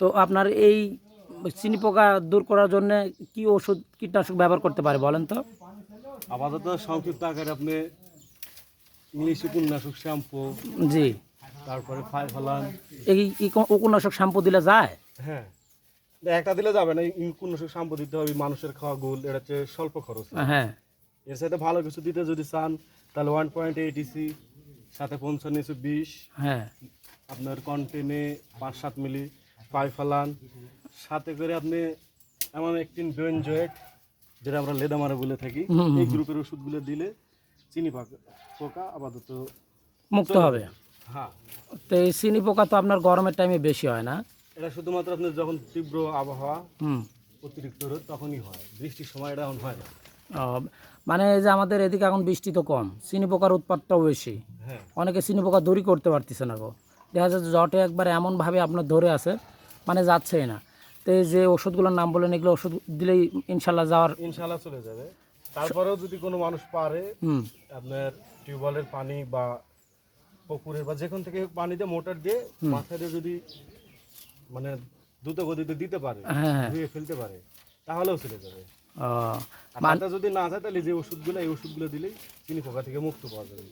তো আপনার এই চিনি পোকা দূর করার জন্য কি ওষুধ কীটনাশক ব্যবহার করতে পারে বলেন তো? আপাতত সংক্ষিপ্ত আকারে আপনি ইংলিশ উপন্যাসক শ্যাম্পু জি। তারপরে ফাই ফলান এই এই উপন্যাসক শ্যাম্পু দিলে যায়? হ্যাঁ। একটা দিলে যাবে না উপন্যাসক শ্যাম্পু দিতে হবে মানুষের খাওয়া গুল এটা হচ্ছে স্বল্প খরচ। হ্যাঁ। এর সাথে ভালো কিছু দিতে যদি চান তাহলে ওয়ান পয়েন্ট এইট ইসি সাথে পঞ্চান্ন বিশ। হ্যাঁ। আপনার কন্টেনে পাঁচ সাত মিলি পাই ফালান সাথে করে আপনি এমন একটি বেনজয়েট যেটা আমরা লেদামারে বলে থাকি। এই গ্রুপের ওষুধগুলো দিলে চিনি পোকা আপাতত মুক্ত হবে। হ্যাঁ। তো এই চিনি পোকা তো আপনার গরমের টাইমে বেশি হয় না। এটা শুধুমাত্র আপনার যখন তীব্র আবহাওয়া অতিরিক্ত রোদ তখনই হয়। বৃষ্টির সময় এটা এখন হয় না। মানে এই যে আমাদের এদিকে এখন বৃষ্টি তো কম চিনি পোকার উৎপাদটাও বেশি। হ্যাঁ। অনেকে চিনি পোকা দূরই করতে পারতেছে না গো। দেখা যাচ্ছে জটে একবার এমনভাবে আপনার ধরে আছে মানে যাচ্ছেই না। তো এই যে ওষুধগুলোর নাম বলেন এগুলো ওষুধ দিলেই ইনশাল্লাহ যাওয়ার ইনশাল্লাহ চলে যাবে। তারপরেও যদি কোনো মানুষ পারে আপনার টিউবওয়েলের পানি বা পুকুরের বা যেখান থেকে পানি দিয়ে মোটর দিয়ে মাথায় দিয়ে যদি মানে দ্রুত গতিতে দিতে পারে হ্যাঁ হ্যাঁ। ধুয়ে ফেলতে পারে তাহলেও চলে যাবে। যদি না যায় তাহলে যে ওষুধগুলো এই ওষুধগুলো দিলেই চিনি পোকা থেকে মুক্ত পাওয়া যাবে?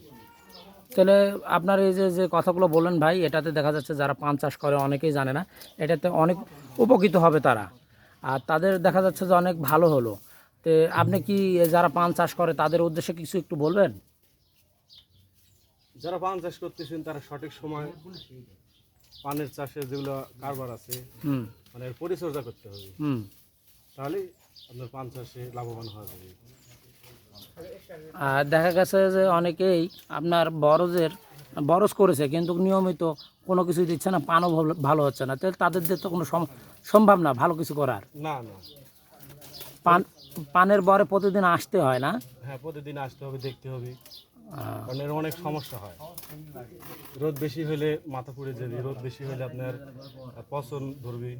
তাহলে আপনার এই যে যে কথাগুলো বললেন ভাই এটাতে দেখা যাচ্ছে যারা পান চাষ করে অনেকেই জানে না এটাতে অনেক উপকৃত হবে তারা। আর তাদের দেখা যাচ্ছে যে অনেক ভালো হলো। তো আপনি কি যারা পান চাষ করে তাদের উদ্দেশ্যে কিছু একটু বলবেন? যারা পান চাষ করতেছেন তারা সঠিক সময় পানের চাষে যেগুলো কারবার আছে মানে পরিচর্যা করতে হবে। তাহলে আপনার পান চাষে লাভবান হওয়া যাবে। আর দেখা গেছে যে অনেকেই আপনার বরজের বরজ করেছে কিন্তু নিয়মিত কোনো কিছু দিচ্ছে না পানও ভালো- হচ্ছে না। তাহলে তাদের তো কোনো সম- সম্ভব না ভালো কিছু করার। না না। পান পানের বরে প্রতিদিন আসতে হয় না? হ্যাঁ প্রতিদিন আসতে হবে দেখতে হবে। কারণ এর অনেক সমস্যা হয়। রোদ বেশি হলে মাথা পুড়ে যাবে রোদ বেশি হলে আপনার পচন ধরবে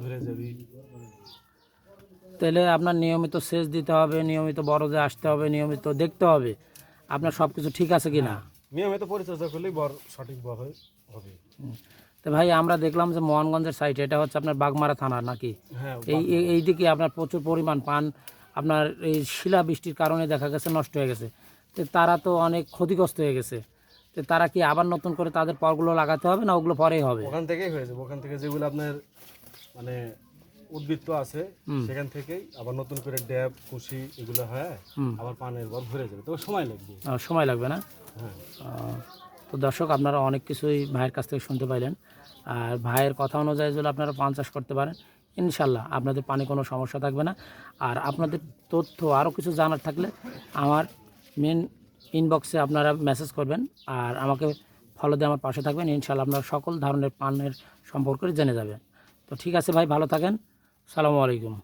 ধরে যাবে। তাহলে আপনার নিয়মিত সেচ দিতে হবে নিয়মিত বরজে আসতে হবে নিয়মিত দেখতে হবে আপনার সব কিছু ঠিক আছে কি না? নিয়মিত পরিচর্যা করলেই বর হবে। তো ভাই আমরা দেখলাম যে মোহনগঞ্জের সাইড এটা হচ্ছে আপনার বাগমারা থানা নাকি? হ্যাঁ এই এই- দিকে আপনার প্রচুর পরিমাণ পান আপনার এই শিলা বৃষ্টির কারণে দেখা গেছে নষ্ট হয়ে গেছে। তো তারা তো অনেক ক্ষতিগ্রস্ত হয়ে গেছে। তো তারা কি আবার নতুন করে তাদের পরগুলো লাগাতে হবে না ওগুলো পরেই হবে? ওখান থেকেই হয়ে যাবে ওখান থেকে যেগুলো আপনার মানে উদ্বৃত্ত আছে সেখান থেকেই আবার নতুন করে ড্যাব কুশি এগুলো হয় আবার পানের বর ভরে যাবে। তো সময় লাগবে। সময় লাগবে না? হ্যাঁ। তো দর্শক আপনারা অনেক কিছুই ভাইয়ের কাছ থেকে শুনতে পাইলেন। আর ভাইয়ের কথা অনুযায়ী যদি আপনারা পান চাষ করতে পারেন ইনশাল্লাহ আপনাদের পানি কোনো সমস্যা থাকবে না। আর আপনাদের তথ্য আরও কিছু জানার থাকলে আমার মেন ইনবক্সে আপনারা মেসেজ করবেন। আর আমাকে ফলো দিয়ে আমার পাশে থাকবেন। ইনশাল্লাহ আপনারা সকল ধরনের পানের সম্পর্কে জেনে যাবেন। তো ঠিক আছে ভাই ভালো থাকেন। সালামু আলাইকুম।